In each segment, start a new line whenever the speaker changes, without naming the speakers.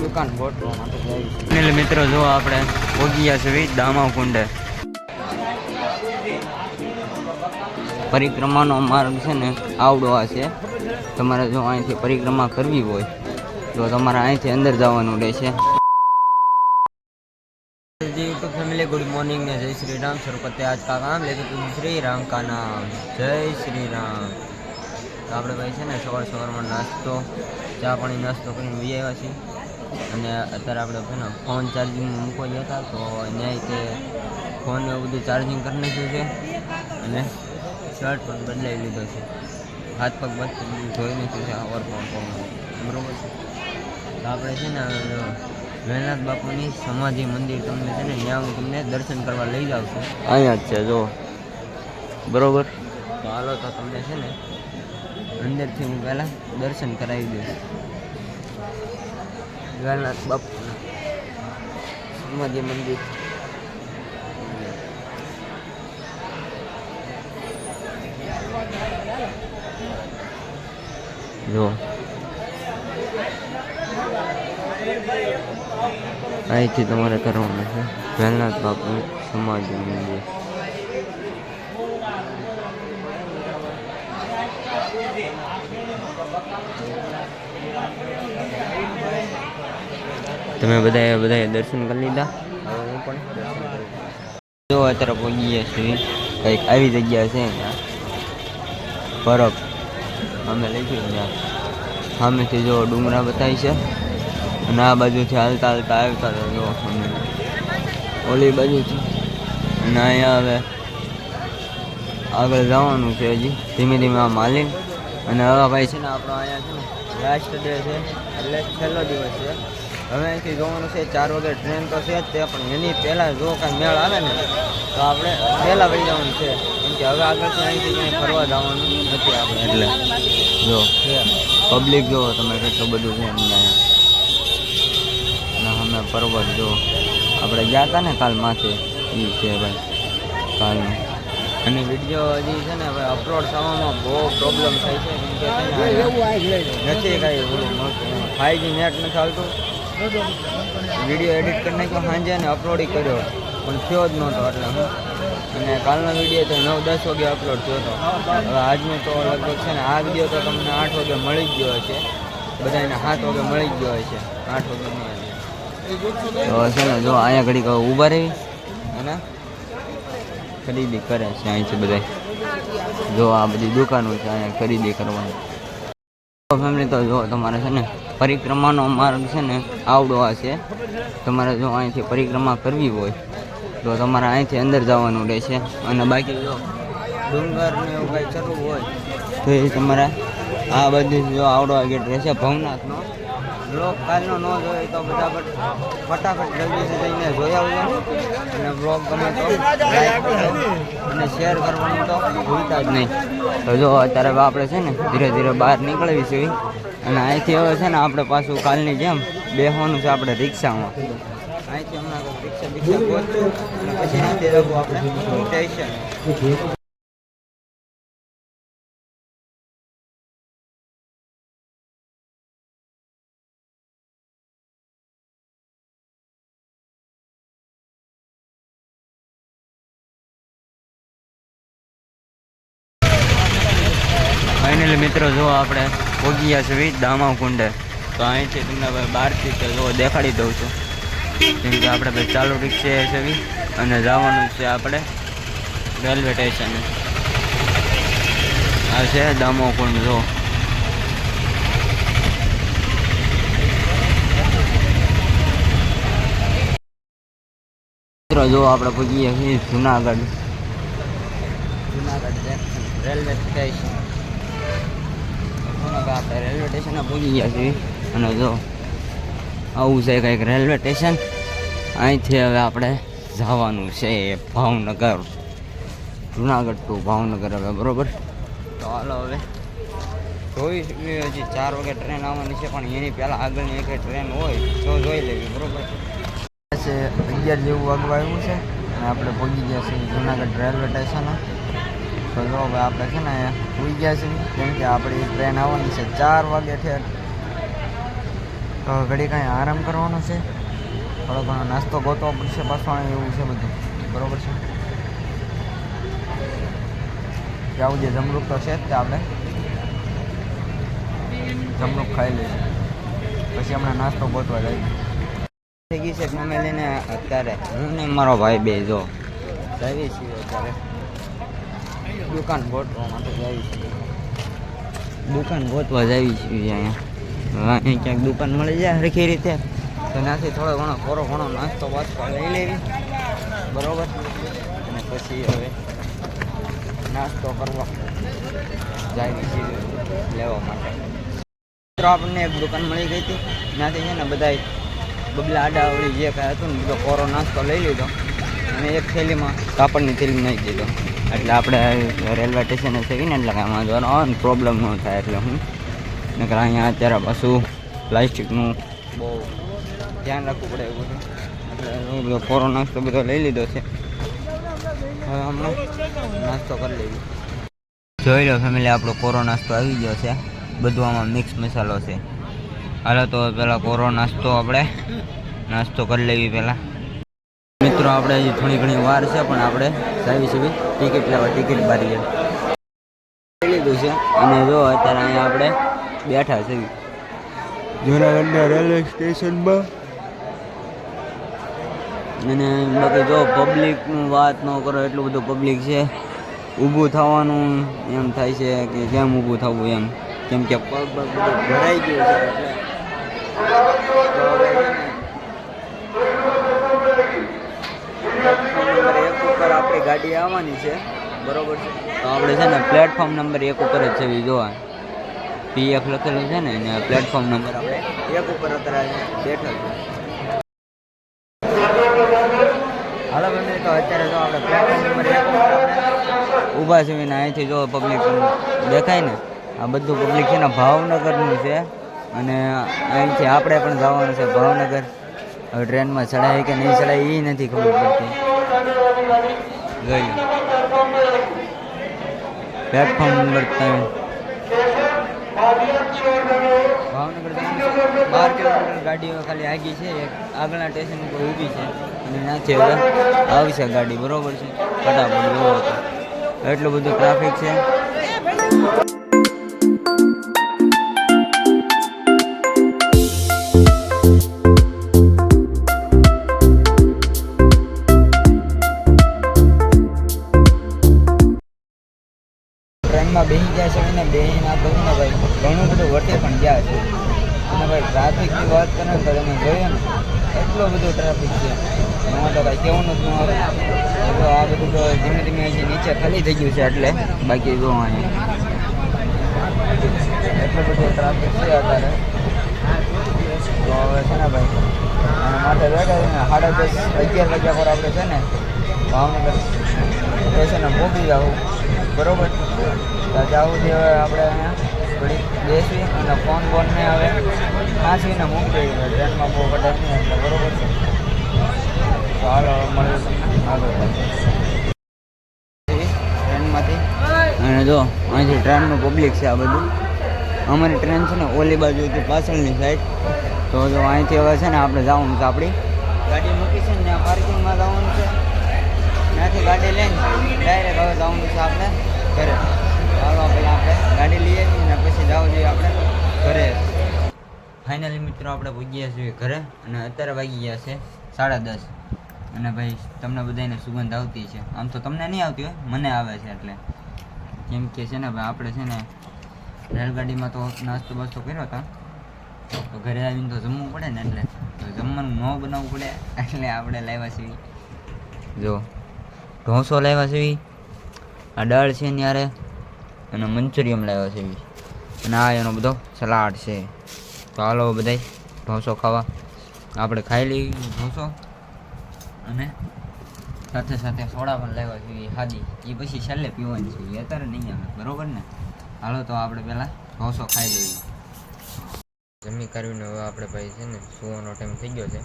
દુકાન ગોઠવા માટે જઈએ છીએ એટલે મિત્રો જો આપણે પોગીયા છે દામા કુંડે પરિક્રમાનો માર્ગ છે ને આવડો આ છે તમારે જો અહીંથી પરિક્રમા કરવી હોય તો તમારે અહીંથી અંદર જવાનું રહેશે जी यूट्यूब फैमिली गुड मॉर्निंग ने जय श्री राम सर करते आज का काम लेकिन तुम श्री राम का नाम જય શ્રી રામ તો આપણે ભાઈ છે ને સવાર સવારમાં નાસ્તો ચા પાણી નાસ્તો કરીને વહી આવ્યા છીએ અને અત્યારે આપણે છે ને ફોન ચાર્જિંગ મૂકવા ગયા હતા તો ન્યાય તે ફોન એવું બધું ચાર્જિંગ કરી નાખ્યું છે. અને શર્ટ પણ બદલાવી લીધો છે. હાથ પગ બધું જોઈ નાખ્યું છે આવર ફોન બરોબર છે? તો આપણે છે ને વેલનાથ બાપુની સમાધિ મંદિર તમને છે ને ત્યાં હું તમને દર્શન કરવા લઈ જાઉં છું. અહીંયા જ છે જો. બરાબર? તો હાલો તો તમને છે ને અંદરથી હું પહેલાં દર્શન કરાવી દઈશ. વેલનાથ બાપુના સમાધિ મંદિર. જો. અહીંથી તમારે કરવાનું છે. વેલનાથ બાપુ સમાજ મંદિર. તમે બધાએ બધાએ દર્શન કરી લીધા? હવે હું પણ જો અત્યારે પહોંચીએ છીએ. કંઈક આવી જગ્યા છે ત્યાં. પરબ અમે લખ્યું ત્યાં. સામેથી જો ડુંગરા બતાવી છે. અને આ બાજુથી હાલતા હાલતા આવતા હતા જો અમે. ઓલી બાજુથી. અને અહીંયા હવે આગળ જવાનું છે હજી. ધીમે ધીમે આ માલિન અને હવે ભાઈ છે ને આપણો અહીંયા છે ને લાસ્ટ ડે છે. એટલે છેલ્લો દિવસ છે. હવે અહીંથી જોવાનું છે ચાર વાગે ટ્રેન તો છે જ તે પણ એની પહેલાં જો કાંઈ મેળ આવે ને તો આપણે પહેલાં વહી જવાનું છે. કેમ કે હવે આગળથી અહીંથી ક્યાંય ફરવા જવાનું નથી આપણે. એટલે જો પબ્લિક જુઓ તમે કેટલું બધું છે અમને અહીંયા અને અમે પર્વત જો આપણે ગયા હતા ને કાલ માથે એ છે ભાઈ કાલનું. અને વીડિયો હજી છે ને ભાઈ અપલોડ થવામાં બહુ પ્રોબ્લેમ થાય છે કેમ કે નથી કાંઈ ફાઈવ જી નેટ નથી ચાલતું વીડિયો એડિટ કરી નાખ્યો, સાંજે અને અપલોડ કર્યો. પણ થયો જ નહોતો એટલે હું. અને કાલનો વીડિયો તો નવ, દસ વાગે અપલોડ થયો હતો. હવે આજનો તો લગભગ છે ને આ વીડિયો તો તમને આઠ વાગે મળી જ ગયો હશે. બધાને સાત વાગે મળી જ ગયો હશે. આઠ વાગે તો છે ને જો અહીંયા ઘડી કહો ઊભા રહી અને ખરીદી કરે છે અહીંથી બધા જો આ બધી દુકાનો છે, અહીંયા ખરીદી કરવાની. ફેમિલી તો જો તમારે છે ને પરિક્રમાનો માર્ગ છે ને આવડો આ છે. તમારે જો અહીંથી પરિક્રમા કરવી હોય તો તમારે અહીંથી અંદર જવાનું રહેશે. અને બાકી જો ડુંગર ને એવું કાંઈ ચડવું હોય તો એ તમારે આ બધું જો આવડો આ ગેટ રહેશે ભવનાથનો. બ્લોગ કાલનો ન જોઈએ તો બધા ફટાફટ જલ્દીથી જઈને જોઈ આવજો. અને બ્લોગ ગમે તો અને શેર કરવાનું તો ભૂલતા જ નહીં. તો જો અત્યારે આપણે છે ને ધીરે ધીરે બહાર નીકળવી છે અને અહીંથી હવે છે ને આપણે પાછું કાલની જેમ બેસવાનું છે આપણે રિક્ષામાં. અહીંથી હમણાં રિક્ષા રિક્ષા પહોંચ્યું. અને પછી સ્ટેશન ફાઇનલી મિત્રો, જો આપણે પહોંચી છે દામા કુંડે તો અહીંથી તમને હવે બહારથી તો જો દેખાડી દઉં છું. કેમ કે આપણે ભાઈ ચાલુ રિક્ષા છે બી અને જવાનું છે આપણે રેલવે સ્ટેશન. આ છે દામો કુંડ જો. મિત્રો, જો આપણે પહોંચીએ છીએ Junagadh. Junagadh junction railway station. આપણે રેલવે સ્ટેશને પહોંચી ગયા છીએ. અને જો, આવું છે કંઈક રેલવે સ્ટેશન અહીંથી હવે આપણે જવાનું છે ભાવનગર. જુનાગઢ ટુ ભાવનગર હવે, બરોબર? તો હાલો હવે, જોઈ હજી ચાર વાગે ટ્રેન આવવાની છે, પણ એની પહેલાં આગળની એક ટ્રેન હોય, તો જોઈ લેવી, બરોબર? છે, અગિયાર જેવું વાગવા આવ્યું છે, અને આપણે પહોંચી ગયા છીએ જુનાગઢ રેલવે સ્ટેશને તો જો હવે આપણે છે ને સુઈ ગયા છીએ, કેમ કે આપણી ટ્રેન આવવાની છે ચાર વાગે ઠેર તો ઘડી કાંઈ આરામ કરવાનો છે. થોડો ઘણો નાસ્તો ગોતવો પડશે પાછો, એવું છે બધું. બરોબર છે? ત્યાં જે જમરૂક તો છે જ તે આપણે જમરૂક ખાઈ લઈશું પછી હમણાં નાસ્તો ગોતવા જઈએ. થઈ ગઈ છે ફેમિલીને અત્યારે. હું ને મારો ભાઈ બે જો. જઈએ છીએ અત્યારે. દુકાન ગોતવા માટે જાય છે. દુકાન ગોતવા જાવી છે અહીંયા. અહીં ક્યાંક દુકાન મળી જાય સરખી રીતે. તો ત્યાંથી થોડો ઘણો ખોરો ઘણો નાસ્તો વાસ્તો લઈ લેવી. બરોબર? અને પછી હવે નાસ્તો કરવા જાય છીએ લેવા માટે. મિત્રો, આપણને એક દુકાન મળી ગઈ હતી. ત્યાંથી છે ને બધા બબલા આડાવડી જે કાંઈ હતું ને બધો કોરો નાસ્તો લઈ લીધો. અને એક થેલીમાં કાપડની થેલી નાખી દીધો. એટલે આપણે રેલવે સ્ટેશને થઈ ને એટલે કાંઈ વાંધો ન પ્રોબ્લેમ ન થાય એટલે હું નકર અહીંયા અત્યારે પાછું પ્લાસ્ટિકનું બહુ ધ્યાન રાખવું પડે એવું છે. એટલે બધો કોરો નાસ્તો બધો લઈ લીધો છે. હવે હમણાં નાસ્તો કરી લેવી જોઈ લો ફેમિલી આપણો કોરો નાસ્તો આવી ગયો છે. બધું આમાં મિક્સ મસાલો છે. હાલો તો પહેલાં કોરો નાસ્તો આપણે નાસ્તો કરી લેવી પહેલાં. મિત્રો આપણે હજી થોડી ઘણી વાર છે પણ આપણે સાવી સુધી ટિકિટ લેવા ટિકિટ ભરીએ લીધું છે. અને જો અત્યારે અહીંયા આપણે બેઠા છે જુનાગઢના રેલવે સ્ટેશનમાં. અને બાકી જો પબ્લિકનું વાત ન કરો એટલું બધું પબ્લિક છે. ઊભું થવાનું એમ થાય છે કે કેમ ઊભું થવું એમ. કેમ કે પગ પગ બધું ભરાઈ ગયું છે એટલે તો હવે છે ને પ્લેટફોર્મ નંબર એક ઉપર આપણી ગાડી આવવાની છે. બરોબર છે? તો આપણે છે ને પ્લેટફોર્મ નંબર એક ઉપર જ ઈ જોવા. પીએફ લખેલું છે ને અને પ્લેટફોર્મ નંબર આપણે એક ઉપર અત્યારે બેઠા છે. હાલો બંને, તો અત્યારે જો આપણે પ્લેટફોર્મ નંબર એક ઉપર ઊભા છે ને, અહીંથી જો પબ્લિક દેખાય ને, આ બધું પબ્લિક છે ને, ભાવનગરનું છે. અને અહીંથી આપણે પણ જવાનું છે ભાવનગર. હવે ટ્રેનમાં ચડાય કે નહીં ચડાય એ નથી ખબર પડતી. લો. પ્લેટફોર્મ નંબર ત્રણ ભાવનગર બાર કિલોમીટર ગાડીઓ ખાલી આગી છે. આગળના સ્ટેશન ઉપર ઊભી છે. અને નાચે હવે આવશે ગાડી. બરોબર છે? ફટાફટ જોવો એટલું બધું ટ્રાફિક છે. અને ભાઈ ટ્રાફિકની વાત કરે તો તમે જોઈએ ને, એટલો બધો ટ્રાફિક છે. એમાં તો કાંઈ કહેવાનું જ ન તો આ બધું તો ધીમે ધીમે હજી નીચે ખાલી થઈ ગયું છે એટલે બાકી જો અહીંયા એટલો બધો ટ્રાફિક છે અત્યારે. તો હવે છે ને ભાઈ માટે બેઠા સાડા દસ, અગિયાર વાગ્યા પર આપણે છે ને ભાવનગર સ્ટેશને પહોંચી જાવ બરોબર? તો જવું હવે આપણે અહીંયા. થોડીક બેસી અને ફોન બોનને હવે નાસીને મૂકી દઈએ ટ્રેનમાં બહુ બધા નહીં એટલે બરોબર છે. તો હવે તમને. ટ્રેનમાંથી. અને જો, અહીંથી ટ્રેનનું પબ્લિક છે આ બધું. અમારી ટ્રેન છે ને ઓલી બાજુ હતી પાછળની સાઈડ તો જો અહીંથી હવે છે ને આપણે જવાનું છે આપણી. ગાડી મૂકી છે ને પાર્કિંગમાં જવાનું છે. ત્યાંથી ગાડી લઈને ડાયરેક્ટ હવે જવાનું છે આપણે ઘરે. ચાલો પહેલાં આપણે ગાડી લઈએ ને પછી જવું જોઈએ આપણે ઘરે ફાઇનલી મિત્રો, આપણે પૂગ્યા છીએ ઘરે અને અત્યારે વાગી ગયા છે સાડા દસ. અને ભાઈ, તમને બધાને સુગંધ આવતી છે. આમ તો તમને નહીં આવતી હોય, મને આવે છે એટલે. કેમ કે છે ને ભાઈ, આપણે છે ને રેલગાડીમાં તો નાસ્તો બાસ્તો કર્યો હતો તો ઘરે આવીને તો જમવું પડે ને એટલે. તો જમવાનું ન બનાવવું પડે એટલે આપણે લાવ્યા છીએ. જો, ઢોસો લાવ્યા છે આ દાળ છે ત્યારે અને મંચુરિયમ લાવ્યા છે અને આ એનો બધો સલાડ છે. તો હાલો બધાય ઢોસો ખાવા. આપણે ખાઈ લઈ ઢોસો અને સાથે સાથે સોડા પણ લેવા જોઈએ, હાદી. એ પછી છેલ્લે પીવાની છે એ અત્યારે નહીં આવે, બરોબર ને? હાલો તો આપણે પહેલાં ઢોસો ખાઈ લઈએ. જમી કરીને હવે આપણે ભાઈ છે ને સુવાનો ટાઈમ થઈ ગયો છે.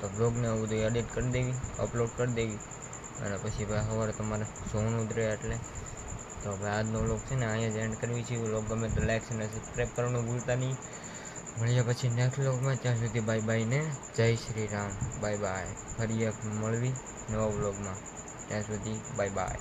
તો બ્લોગને એવું બધું એડિટ કરી દેવી અપલોડ કરી દેવી. અને પછી ભાઈ સવારે તમારે જોવાનું જ રહે એટલે. તો ભાઈ આજનો વ્લોગ છે ને અહીંયા જ એન્ડ કરવી છે. વ્લોગ ગમે તો લાઈક અને સબસ્ક્રાઈબ કરવાનું ભૂલતા નહીં. મળીએ પછી નેક્સ્ટ વ્લોગમાં ત્યાં સુધી બાય બાય ને જય શ્રી રામ. બાય બાય ફરી એક મળવી નવા વ્લોગમાં ત્યાં સુધી બાય બાય